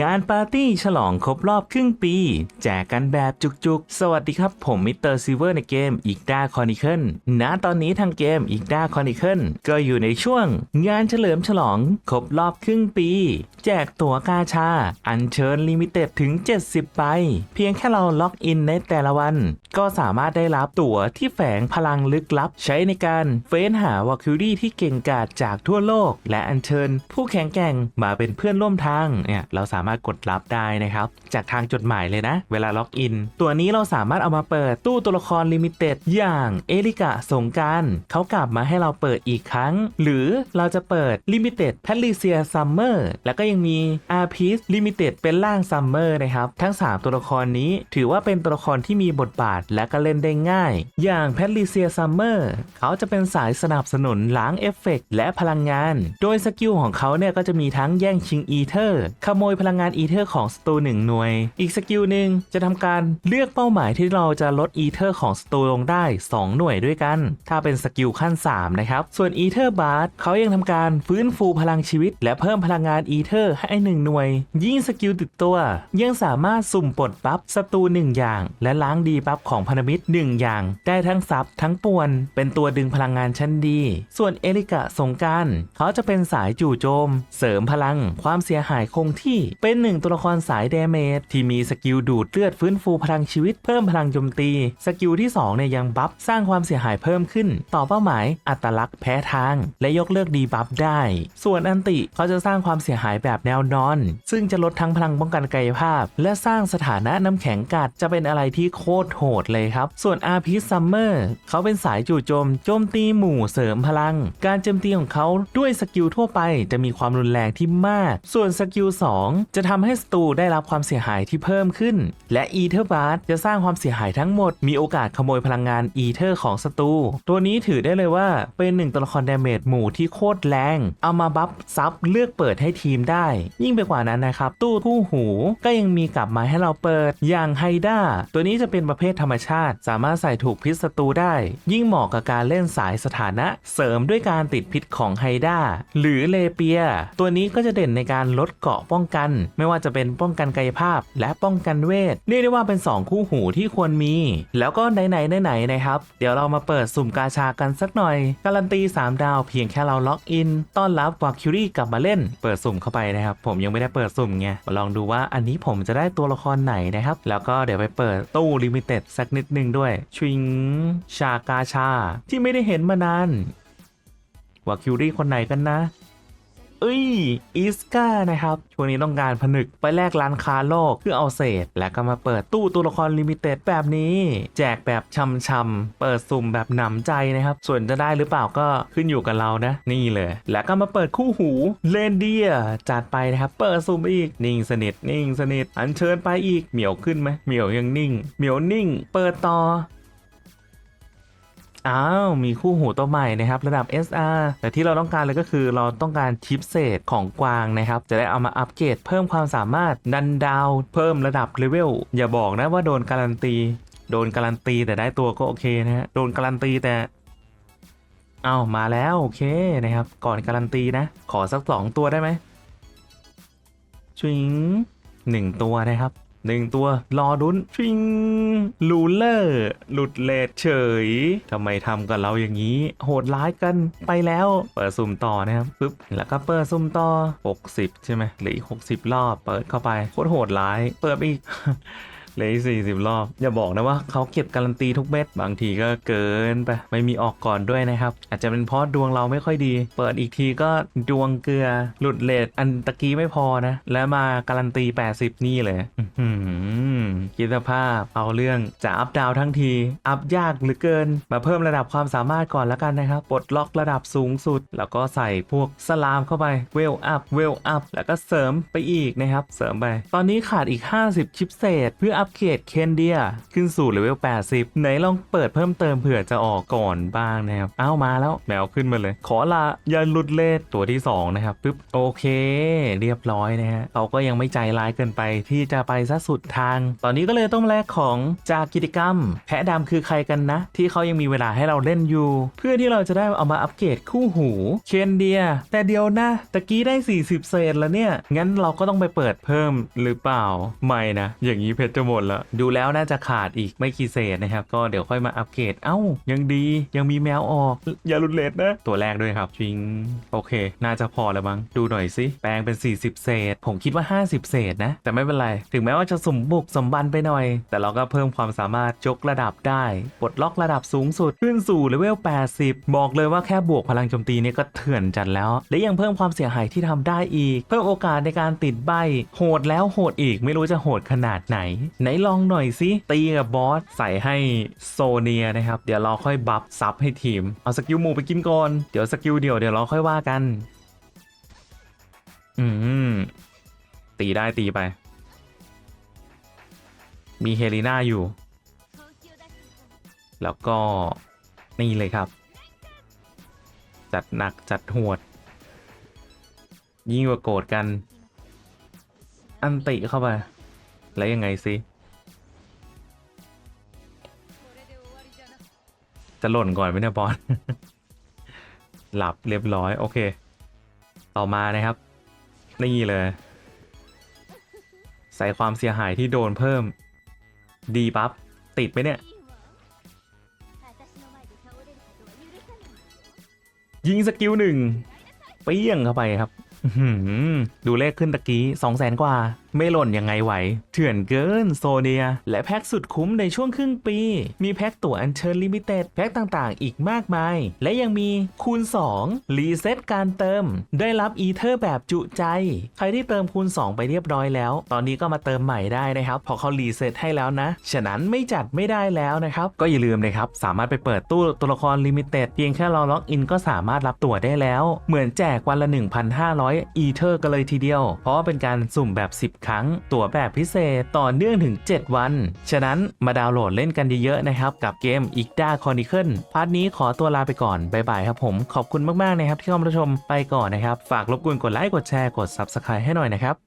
งานปาร์ตี้ฉลองครบรอบครึ่งปี แจกกันแบบจุกๆ สวัสดีครับผมมิสเตอร์ซิเวอร์ในเกมอีกดาคอนิเคิลณตอนนี้ทางเกมอีกดาคอนิเคิลก็อยู่ในช่วง งานเฉลิมฉลองครบรอบครึ่งปี แจกตั๋วกาชา อัญเชิญลิมิเต็ดถึง 70ใบเพียงแค่เราล็อกอินในแต่ละวัน ก็สามารถได้รับตั๋วที่แฝงพลังลึกลับ ใช้ในการเฟ้นหาวาคิวรี่ที่เก่งกาจจากทั่วโลก และอัญเชิญผู้แข็งแกร่งมาเป็นเพื่อนร่วมทางเนี่ยเราสามารถกดรับได้นะครับ จากทางจดหมายเลยนะ เวลาล็อกอิน ตัวนี้เราสามารถเอามาเปิดตู้ตัวละครลิมิเต็ดอย่างเอลิกะสงการเขากลับมาให้เราเปิดอีกครั้ง หรือเราจะเปิดลิมิเต็ดแพทริเซียซัมเมอร์แล้วก็ยังมีอาร์พีสลิมิเต็ดเป็นร่างซัมเมอร์นะครับ ทั้ง 3 ตัวละครนี้ถือว่าเป็นตัวละครที่มีบทบาทและก็เล่นได้ง่าย อย่างแพทริเซียซัมเมอร์เขาจะเป็นสายสนับสนุนล้างเอฟเฟกต์และพลังงาน โดยสกิลของเขาเนี่ยก็จะมีทั้งแย่งชิงอีเทอร์ขโมยพลังงานอีเทอร์ของสตูหนึ่งหน่วย อีกสกิลหนึ่งจะทำการเลือกเป้าหมายที่เราจะลดอีเทอร์ของสตูลงได้ 2 หน่วยด้วยกัน ถ้าเป็นสกิลขั้น 3 นะครับ ส่วนอีเทอร์บาร์เขายังทำการฟื้นฟูพลังชีวิต และเพิ่มพลังงานอีเทอร์ให้ 1 หน่วย ยิ่งสกิลติดตัว ยังสามารถสุ่มปลดบัฟสตู1อย่าง และล้างดีบัฟของพันธมิตร 1 อย่าง ได้ทั้งซับทั้งปวน เป็นตัวดึงพลังงานชั้นดี ส่วนเอลิกะสงการเขาจะเป็นสายจู่โจม เสริมพลัง ความเสียหายคงที่เป็นหนึ่งตัวละครสายเดเมจที่มีสกิลดูดเลือดฟื้นฟูพลังชีวิตเพิ่มพลังโจมตี สกิลที่2เนี่ยยังบัฟสร้างความเสียหายเพิ่มขึ้น ต่อเป้าหมายอัตลักษณ์แพ้ทาง และยกเลิกดีบัฟได้ ส่วนอันติเขาจะสร้างความเสียหายแบบแนวนอน ซึ่งจะลดทั้งพลังป้องกันกายภาพ และสร้างสถานะน้ำแข็งกัดจะเป็นอะไรที่โคตรโหดเลยครับ ส่วน RP Summer เขาเป็นสายจู่โจมโจมตีหมู่เสริมพลัง การโจมตีของเขาด้วยสกิลทั่วไปจะมีความรุนแรงที่มาก ส่วนสกิล2จะทำให้สตูได้รับความเสียหายที่เพิ่มขึ้น และ Ether b a r จะสร้างความเสียหายทั้งหมด มีโอกาสขโมยพลังงาน Ether ของสตูตัวนี้ถือได้เลยว่าเป็นหนึ่งตัวละครดาเมจหมู่ที่โคตรแรง เอามาบัฟซับเลือกเปิดให้ทีมได้ ยิ่งไปกว่านั้นนะครับ ตู้คู่หูก็ยังมีกลับมาให้เราเปิดอย่างไฮด้าตัวนี้จะเป็นประเภทธรรมชาติ สามารถใส่ถูกพิษศัตรูได้ ยิ่งเหมาะกับการเล่นสายสถานะ เสริมด้วยการติดพิษของไฮด้าหรือเลเปีย ตัวนี้ก็จะเด่นในการลดเกาะป้องกันไม่ว่าจะเป็นป้องกันกายภาพ และป้องกันเวทเรียกได้ว่าเป็น 2 คู่หูที่ควรมี แล้วก็ไหนๆไหนๆนะครับ เดี๋ยวเรามาเปิดสุ่มกาชากันสักหน่อย การันตี 3 ดาวเพียงแค่เราล็อกอินต้อนรับวาคิวรี่กลับมาเล่น เปิดสุ่มเข้าไปนะครับ ผมยังไม่ได้เปิดสุ่มไงมาลองดูว่าอันนี้ผมจะได้ตัวละครไหนนะครับ แล้วก็เดี๋ยวไปเปิดตู้ลิมิเต็ดสักนิดนึงด้วยชิงชากาชาที่ไม่ได้เห็นมานานวาคิวรี่คนไหนกันนะ เอ้ยอีสกานะครับช่วงนี้ต้องการผนึกไปแลกร้านค้าโลกเพื่อเอาเศษ แล้วก็มาเปิดตู้ตัวละครลิมิเต็ดแบบนี้ แจกแบบช่ำๆเปิดสุ่มแบบหนำใจนะครับ ส่วนจะได้หรือเปล่าก็ขึ้นอยู่กับเรานะ นี่เลย แล้วก็มาเปิดคู่หูเลนเดียจัดไปนะครับ เปิดสุ่มอีกนิ่งสนิทนิ่งสนิทอันเชิญไปอีกเหมียวขึ้นไหมเหมียวยังนิ่งเหมียวนิ่ง เปิดต่อ อ้าว มีคู่หูตัวใหม่นะครับ ระดับ SR แต่ที่เราต้องการเลยก็คือเราต้องการชิปเศษของกวางนะครับ จะได้เอามาอัปเกรดเพิ่มความสามารถดันดาวเพิ่มระดับเลเวลอย่าบอกนะว่าโดนการันตี โดนการันตีแต่ได้ตัวก็โอเคนะฮะโดนการันตีแต่เอามาแล้วโอเคนะครับ ก่อนการันตีนะ ขอสักสองตัวได้ไหมชิงหนึ่งตัวนะครับ หนึ่งตัวรอดุนชิงลูเลอร์หลุดเลทเฉยทำไมทำกับเราอย่างนี้ โหดร้ายกันไปแล้ว เปิดซุ่มต่อนะครับปึ๊บแล้วก็เปิดซุ่มต่อ 60 ใช่ไหมเหลืออีก 60 รอบเปิดเข้าไปโคตรโหดร้าย เปิดอีก เลยสี่สิบรอบ อย่าบอกนะว่าเขาเก็บการันตีทุกเม็ด บางทีก็เกินไป ไม่มีออกก่อนด้วยนะครับ อาจจะเป็นเพราะดวงเราไม่ค่อยดี เปิดอีกทีก็ดวงเกลือ หลุดเลทอันตะกี้ไม่พอนะ แล้วมาการันตี 80 นี่เลยคิดสภาพเอาเรื่องจะอัพดาวทั้งที อัพยากหลือเกิน มาเพิ่มระดับความสามารถก่อนแล้วกันนะครับ ปลดล็อกระดับสูงสุด แล้วก็ใส่พวกสลามเข้าไป เวลอัพ เวลอัพ แล้วก็เสริมไปอีกนะครับ เสริมไป ตอนนี้ขาดอีก 50 ชิปเศษ เพื่ออัอัปเกรดเคนเดียขึ้นสู่เลเวล 80 ไหนลองเปิดเพิ่มเติมเผื่อจะออกก่อนบ้างนะครับ เอ้ามาแล้วแมวขึ้นมาเลย ขอลาย่าหลุดเลทตัวที่ 2 นะครับปึ๊บโอเค เรียบร้อยนะฮะเขาก็ยังไม่ใจร้ายเกินไปที่จะไปซะสุดทาง ตอนนี้ก็เลยต้องแลกของจากกิจกรรม แพะดำคือใครกันนะ ที่เขายังมีเวลาให้เราเล่นอยู่ เพื่อที่เราจะได้เอามาอัปเกรดคู่หูเคนเดีย แต่เดียวนะตะกี้ได้ 40 เศษแล้วเนี่ยงั้นเราก็ต้องไปเปิดเพิ่มหรือเปล่าไม่นะอย่างนี้เพชรจะหมดละดูแล้วน่าจะขาดอีกไม่กี่เศษนะครับ ก็เดี๋ยวค่อยมาอัปเกรด เอ้า ยังดียังมีแมวออก อย่าหลุดเลทนะ ตัวแรกด้วยครับชิง โอเค น่าจะพอแล้วมั้ง ดูหน่อยสิ แปลงเป็น 40 เศษ ผมคิดว่า 50 เศษนะ แต่ไม่เป็นไร ถึงแม้ว่าจะสมบุกสมบันไปหน่อย แต่เราก็เพิ่มความสามารถยกระดับได้ปลดล็อกระดับสูงสุดขึ้นสู่เลเวล 80 บอกเลยว่าแค่บวกพลังโจมตีเนี่ยก็เถื่อนจัดแล้ว และยังเพิ่มความเสียหายที่ทำได้อีก เพิ่มโอกาสในการติดใบโหดแล้วโหดอีกไม่รู้จะโหดขนาดไหนไหนลองหน่อยสิตีกับบอสใส่ให้โซเนียนะครับ เดี๋ยวเราค่อยบัฟซับให้ทีม เอาสกิลหมูไปกินก่อน เดี๋ยวสกิลเดียวเดี๋ยวเราค่อยว่ากัน อืม ตีได้ตีไป มีเฮลิน่าอยู่ แล้วก็นี่เลยครับ จัดหนักจัดโหดยิ่งกว่าโกรธกัน อันติเข้าไป แล้วยังไงสิ จะหล่นก่อนไหมเนี่ยบอสหลับเรียบร้อย โอเค ต่อมานะครับ นี่เลย ใส่ความเสียหายที่โดนเพิ่ม ดีปั๊บ ติดไหมเนี่ย ยิงสกิลหนึ่งเปี้ยงเข้าไปครับ ดูเลขขึ้นตะกี้2 0 0แสนกว่า ไม่หล่นยังไงไหว เถื่อนเกินโซเนีย และแพ็กสุดคุ้มในช่วงครึ่งปี มีแพ็กตั๋วอันเชิญลิมิเต็ดแพ็กต่างๆ อีกมากมาย และยังมีคูณ 2 รีเซ็ตการเติม ได้รับอีเทอร์แบบจุใจ ใครที่เติมคูณ 2 ไปเรียบร้อยแล้ว ตอนนี้ก็มาเติมใหม่ได้นะครับเพอเขารีเซ็ตให้แล้วนะ ฉะนั้นไม่จัดไม่ได้แล้วนะครับ ก็อย่าลืมนะครับ สามารถไปเปิดตู้ตัวละครลิมิเต็ดเพียงแค่เราล็อกอินก็สามารถรับตั๋วได้แล้ว เหมือนแจกวันละ 1,500 อีเทอร์กันเลยทีเดียว เพราะว่าเป็นการสุ่มแบบ 10ครั้ง ตั๋วแบบพิเศษต่อเนื่องถึง 7 วัน ฉะนั้นมาดาวน์โหลดเล่นกันเยอะๆนะครับ กับเกม i กดาคอนิเคิลพาร์ทนี้ขอตัวลาไปก่อน บ๊ายบายครับผม ขอบคุณมากๆนะครับที่เข้ามาชมไปก่อนนะครับ ฝากรบกวนกดไลค์ กดแชร์ กด Subscribe ให้หน่อยนะครับ